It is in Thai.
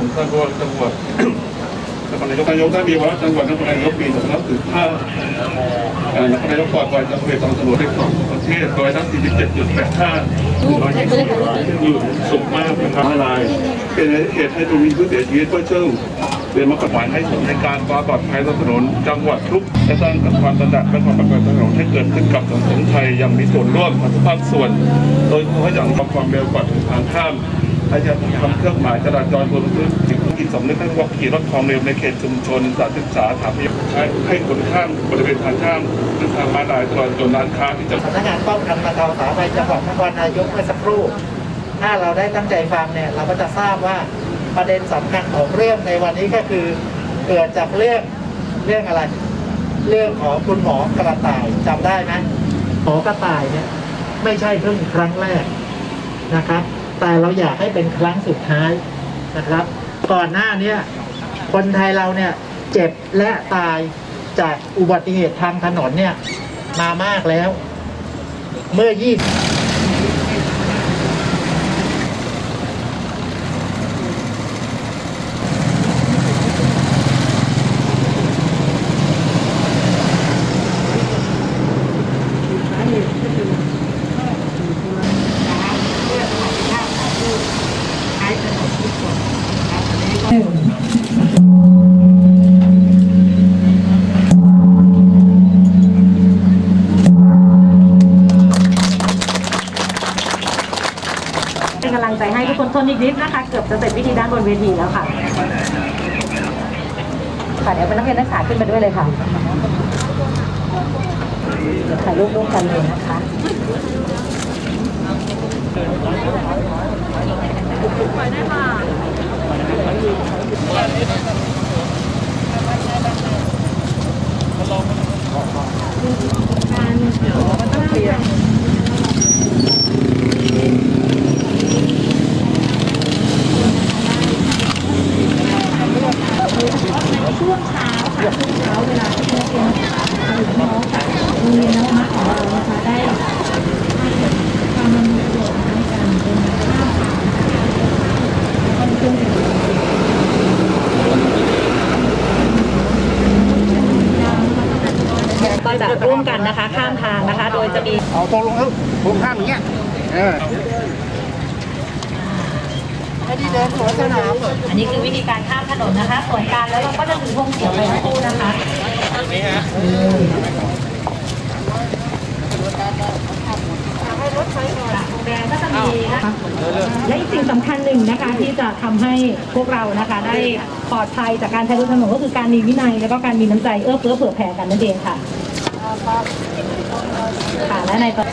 ถึงท่านผู้ว่าจังหวัดนครนายกนายกได้มีวาระจังหวัดนครนายกปี2565เอ่อนครนายกปล่อยปล่อยจังหวัดตองตำรวจได้ของประเทศโดยทั้ง47.85ร้อยยี่สิบอยู่สูงมากเป็นท้าลายเป็นเหตุให้ตัวมีผู้เสียชีวิตเพื่อเชื่อเรียนมากฎหมายให้สมในการความปลอดภัยบนถนนจังหวัดทุกและสร้างความตระหนักและความปลอดภัยบนถนนให้เกิดขึ้นกับสังคมไทยอย่างมีส่วนร่วมของทุกภาคส่วน โดยเฉพาะอย่างความเร็วกว่าทางข้าม อาจจะทำเครื่องหมายจราจรบนพื้นผิวจิตสำนึกให้ว่าขี่รถความเร็วในเขตชุมชนสถานศึกษาสถานพยาบาลใช้ให้คนข้ามบริเวณทางข้ามหรือทางม้าลายตลอดจนร้านค้าที่จะสำนักงานป้องกันบรรเทาสาธารณภัยจังหวัดนครนายกเมื่อสักครู่ ถ้าเราได้ตั้งใจฟังเนี่ยเราก็จะทราบว่าประเด็นสำคัญของเรื่องในวันนี้ก็คือ เกิดจากเรื่องเรื่องอะไร เรื่องของคุณหมอกระต่ายจำได้ไหมหมอกระต่ายเนี่ยไม่ใช่เพิ่งครั้งแรกนะครับ แต่เราอยากให้เป็นครั้งสุดท้ายนะครับ ก่อนหน้านี้คนไทยเราเนี่ยเจ็บและตายจากอุบัติเหตุทางถนนเนี่ยมามากแล้ว เมื่อ 20 เป็นกำลังใจให้ทุกคนทนอีกนิดนะคะ เกือบจะเสร็จพิธีด้านบนเวทีแล้วค่ะ ค่ะเดี๋ยวเป็นนักเรียนนักศึกษาขึ้นมาด้วยเลยค่ะถ่ายรูปร่วมกันเลยนะคะ ช่วงเช้าค่ะช่วงเช้าเวลาที่นักเรียนน้องจากโรงเรียนนวมะของเรานะคะได้ให้ความมันประโยชน์ในการเดินข้ามผ่านคอนเสิร์ตก็ จะร่วมกันนะคะ ข้ามทางนะคะ โดยจะมีเอาตรงลงแล้วตรงข้ามอย่างเงี้ยเออให้ดีเดินสวนสนามอันนี้คือวิธีการข้ามถนนนะคะส่วนการแล้วเราก็จะถือธงเขียวไปทั้งคู่นะคะโรงแรมก็จะมีนะคะและอีกสิ่งสำคัญหนึ่งนะคะที่จะทำให้พวกเรานะคะได้ปลอดภัยจากการใช้รถถนนก็คือการมีวินัย แล้วก็การมีน้ำใจเอื้อเฟื้อเผื่อแผ่กันนั่นเองค่ะ ค่ะและในตอน